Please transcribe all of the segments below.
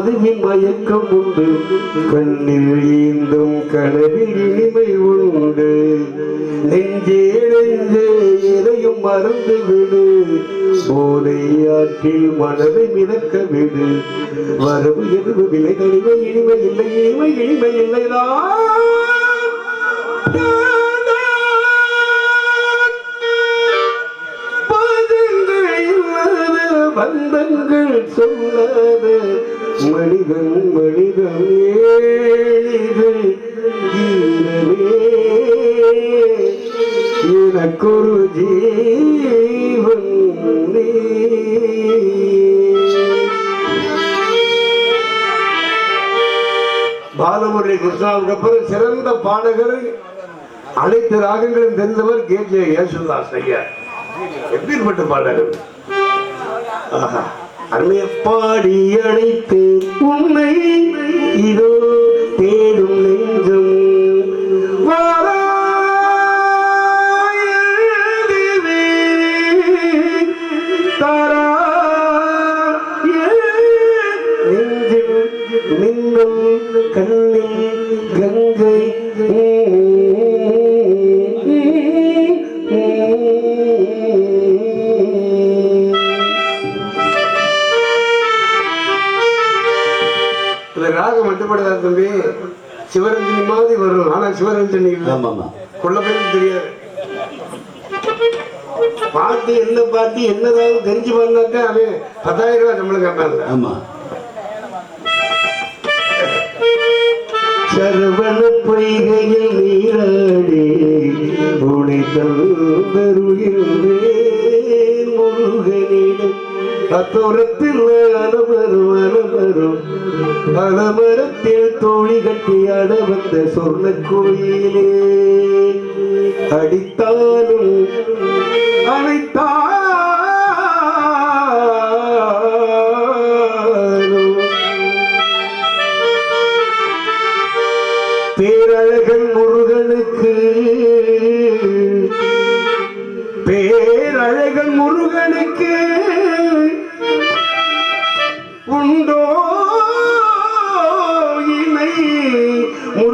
மதுவின் மயக்கம் உண்டு. கண்ணில் ஈந்தும் கனவில் இனிமை உண்டு. நெஞ்சே நெஞ்சே எதையும் மறந்து விடு. போதை ஆற்றில் மனதை மிதக்க விடு. வரவு எதுவு விலை கழிவை இனிமை இல்லை இனிமை இனிமை இல்லைதான். மனிதன் மனிதன் ஏழிகள் எனக்கொரு ஜீவன் பாலமுரளி கிருஷ்ணாவுக்கு அப்புறம் சிறந்த பாடகர். அனைத்து ராகங்களும் தெரிந்தவர் கே ஜே யேசுதாஸ் ஐயா. எப்பேற்பட்ட பாடகர்? ஆஹா. அருமைய பாடி அழைத்து உன்னை இதோ. ராகம் மட்டுப்படாத தம்பி. சிவரஞ்சனி மாதிரி வரும். ஆனா சிவரஞ்சனி இல்லை. கொள்ள பேருக்கு தெரியாது. பாட்டு என்ன பாட்டு என்னதாவது தெரிஞ்சு பண்ணாக்கா அவன் பத்தாயிரம் ரூபாய் சம்பளம் கேட்பாங்க ஆமா. சரவண பொய்கையில் நீராடி உனை தந்தருகின்றேன் முருகனிடம். அத்தோரத்தில் அலமரும் அலமரும் அலமரத்தில் தோழி கட்டி அட வந்த சொர்ண கோயிலே அடித்தாலும்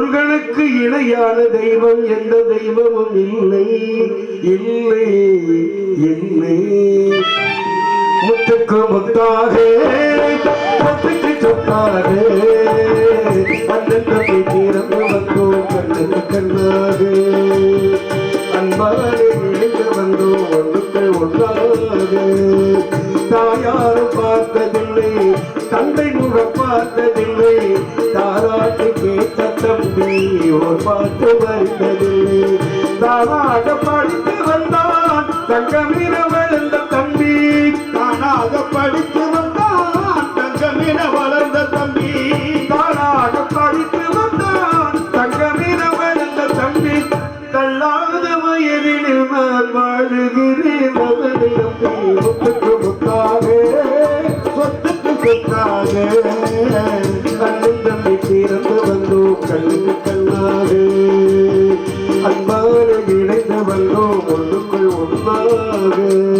முருகனுக்கு இணையான தெய்வம் எந்த தெய்வமும் இல்லை. இல்லை இல்லை. முத்துக்கு முத்தாக முத்துக்கு சொத்தாக அண்ணன் தீரந்து வந்தோம் கண்ணுக்கு கண்ணாக அன்பாக இணைந்து வந்தோம் ஒன்றுக்குள் ஒன்றாக தாயாரும் பார்த்ததில்லை தந்தை முகம் பார்த்ததில்லை தம்பி ஒரு பாட்டு வந்ததில்லை தானாக படித்து வந்தான். தங்கமீன வளர்ந்த தம்பி. தானாக படித்து வந்தான். தங்கமீன வளர்ந்த தம்பி. தானாக படித்து வந்தான். தங்கமீன வளர்ந்த தம்பி. தள்ளாத வயலில் நான் வாழுகிறேன். அவனை நம்பி சொத்துக்கு சொத்தாக. கண்ணுக்கு கண்ணாக அன்பான இணைந்து ஒன்றுக்குள் ஒன்றாக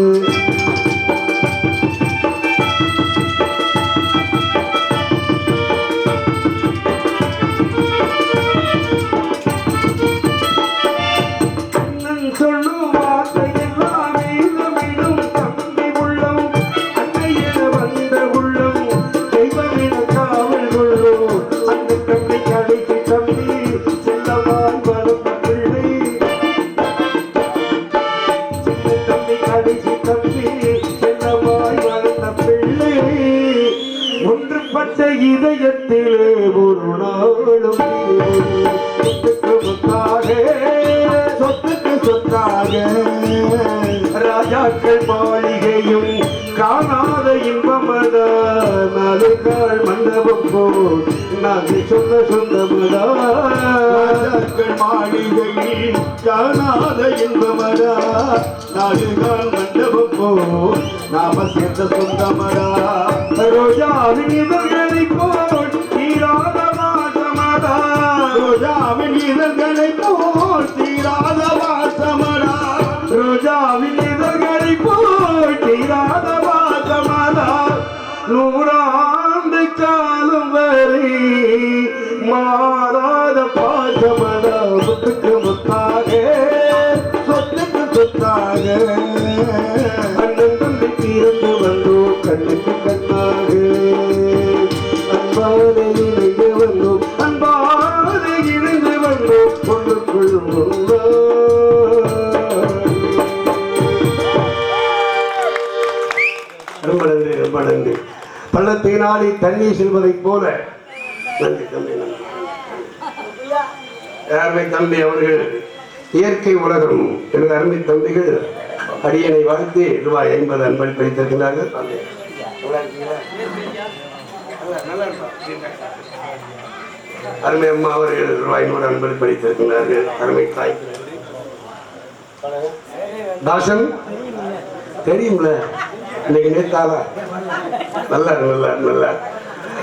ராஜாக்கள் மாளிகையும் காணாத இன்பமதா நாளுக்கால் மண்டபம் போல் நாங்கள் சொன்ன சொந்தமதா ராஜாக்கள் மாளிகையில் காணாத இன்பமடா. நாடுகால் மண்டபம் போல் நாம சேர்ந்த சொந்தமதா ரோஜாவின் இதழ்களை போல் தீராத மாதமதா ரோஜாவின் இதழ்களை போல் தீராத கொண்டு வந்தோம் கண்ணுக்கு கண்ணாக அன்பான வந்தோம் அன்பான இணைந்து வந்தோம் கொண்டு ரொம்ப நன்றி ரொம்ப நன்றி. பள்ளத்தினாலே தண்ணீர் செல்வதைப் போல. நன்றி தம்பி யாருமே தம்பி அவர்கள் இயற்கை உலகம். எனது அருமை தம்பிகள் அடியனை வாழ்த்து ரூபாய் ஐம்பது அன்பளிப்பு அளித்திருக்கிறார்கள் அருமை அம்மா அவர்கள் ரூபாய் நூறு அன்பளிப்பு அளித்திருக்கிறார்கள் அருமை தாய். தாசன் தெரியும்ல? இன்னைக்கு நேத்தாவா நல்லா நல்லா நல்லா